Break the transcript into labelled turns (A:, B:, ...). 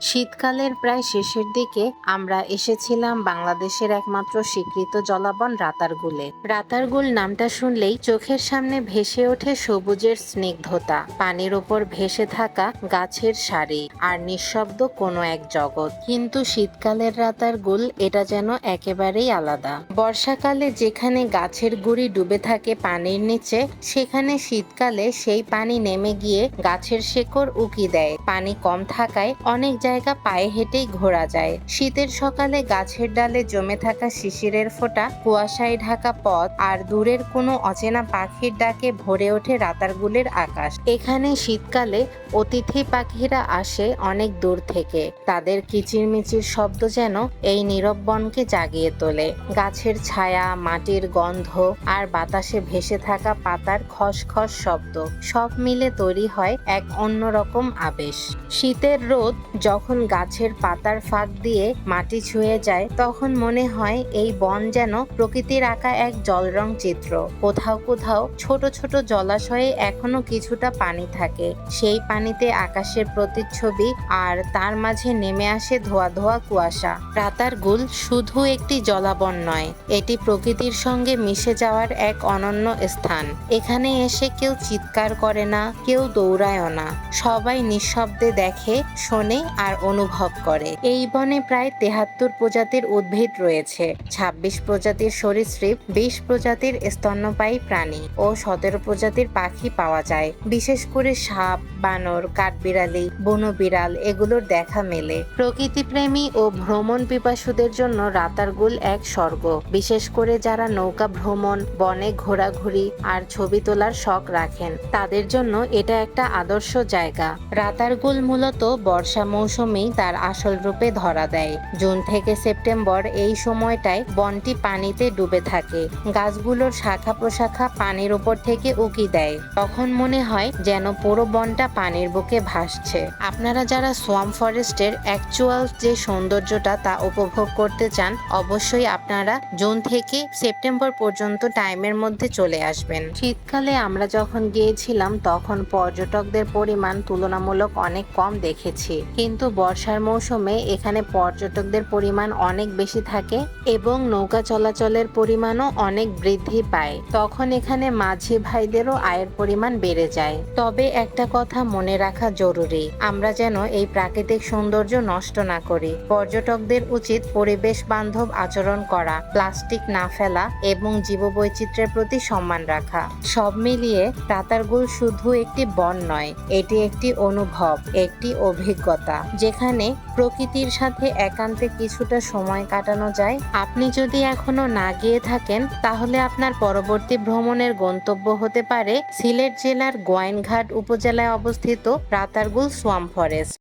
A: শীতকালের প্রায় শেষের দিকে আমরা এসেছিলাম বাংলাদেশের একমাত্র স্বীকৃত জলাবন রাতারগুলে। রাতারগুল নামটা শুনলেই চোখের সামনে ভেসে ওঠে সবুজের স্নিগ্ধতা, পানির ওপর ভেসে থাকা গাছের সারি আর নিঃশব্দ কোনো এক জগৎ। কিন্তু শীতকালের রাতারগুল এটা যেন একেবারেই আলাদা। বর্ষাকালে যেখানে গাছের গুড়ি ডুবে থাকে পানির নিচে, সেখানে শীতকালে সেই পানি নেমে গিয়ে গাছের শেকড় উকি দেয়। পানি কম থাকায় অনেক জায়গা পায়ে হেঁটেই ঘোরা যায়। শীতের সকালে গাছের ডালে জমে থাকা শিশিরের ফোঁটা, কুয়াশায় ঢাকা পথ আর দূরের কোনো অচেনা পাখির ডাকে ভরে ওঠে রাতারগুলের আকাশ। এখানে শীতকালে অতিথি পাখিরা আসে অনেক দূর থেকে। তাদের কিচিরমিচির শব্দ যেন এই নীরব বনকে জাগিয়ে তোলে। গাছের ছায়া, মাটির গন্ধ আর বাতাসে ভেসে থাকা পাতার খসখস শব্দ সব মিলে তৈরি হয় এক অন্যরকম আবেশ। শীতের রোদ যখন গাছের পাতার ফাঁক দিয়ে মাটি ছুঁয়ে যায়, তখন মনে হয় এই বন যেন প্রকৃতির আঁকা এক জলরং চিত্র। কোথাও কোথাও ছোট ছোট জলাশয়ে এখনও কিছুটা পানি থাকে। সেই পানিতে আকাশের প্রতিচ্ছবি আর তার মাঝে নেমে আসে ধোয়া ধোয়া কুয়াশা। রাতার গুল শুধু একটি জলাবন নয়, এটি প্রকৃতির সঙ্গে মিশে যাওয়ার এক অনন্য স্থান। এখানে এসে কেউ চিৎকার করে না, কেউ দৌড়ায়ও না। সবাই নিঃশব্দে দেখে, শোনে আর অনুভব করে। এই বনে প্রায় তেহাত্তর প্রজাতির উদ্ভিদ রয়েছে। ২৬ প্রজাতির সরীসৃপ, বিশ প্রজাতির স্তন্যপায়ী প্রাণী ও সতেরো প্রজাতির পাখি পাওয়া যায়। বিশেষ করে সাপ, বানর, কাঠবিড়ালি, বনবিড়াল এগুলোর দেখা মেলে। প্রকৃতিপ্রেমী ও ভ্রমণ পিপাসুদের জন্য রাতারগুল এক স্বর্গ। বিশেষ করে যারা নৌকা ভ্রমণ, বনে ঘোরাঘুরি আর ছবি তোলার শখ রাখেন, তাদের জন্য এটা একটা আদর্শ জায়গা। রাতারগুল মূলত বর্ষা মৌসুমেই তার আসল রূপে ধরা দেয়। জুন থেকে সেপ্টেম্বর এই সময়টায় বনটি পানিতে ডুবে থাকে। গাছগুলোর শাখা প্রশাখা পানির উপর থেকে উকি দেয়। তখন মনে হয় যেন পুরো বনটা পানির বুকে ভাসছে। আপনারা যারা সোয়াম ফরেস্টের অ্যাকচুয়াল যে সৌন্দর্যটা তা উপভোগ করতে চান, অবশ্যই আপনারা জুন থেকে সেপ্টেম্বর পর্যন্ত টাইমের মধ্যে চলে আসবেন। শীতকালে আমরা যখন গিয়েছিলাম, তখন পর্যটকদের পরিমাণ তুলনামূলক অনেক কম দেখেছি। কিন্তু বর্ষার মৌসুমে এখানে পর্যটকদের পরিমাণ অনেক বেশি থাকে এবং নৌকা চলাচলের পরিমাণও অনেক বৃদ্ধি পায়। তখন এখানে মাঝি ভাইদেরও আয়ের পরিমাণ বেড়ে যায়। তবে একটা কথা মনে রাখা জরুরি, আমরা যেন এই প্রাকৃতিক সৌন্দর্য নষ্ট না করি। পর্যটকদের উচিত পরিবেশ বান্ধব আচরণ করা, প্লাস্টিক না ফেলা এবং জীববৈচিত্র্যের প্রতি সম্মান রাখা। সব মিলিয়ে রাতারগুল শুধু একটি বন নয়, এটি একটি অনুভব, একটি অভিজ্ঞতা। যেখানে প্রকৃতির সাথে একান্তে কিছুটা সময় কাটানো যায়। আপনি যদি এখনও না গিয়ে থাকেন, তাহলে আপনার পরবর্তী ভ্রমণের গন্তব্য হতে পারে সিলেট জেলার গোয়াইনঘাট উপজেলায় অবস্থিত রাতারগুল সোয়াম ফরেস্ট।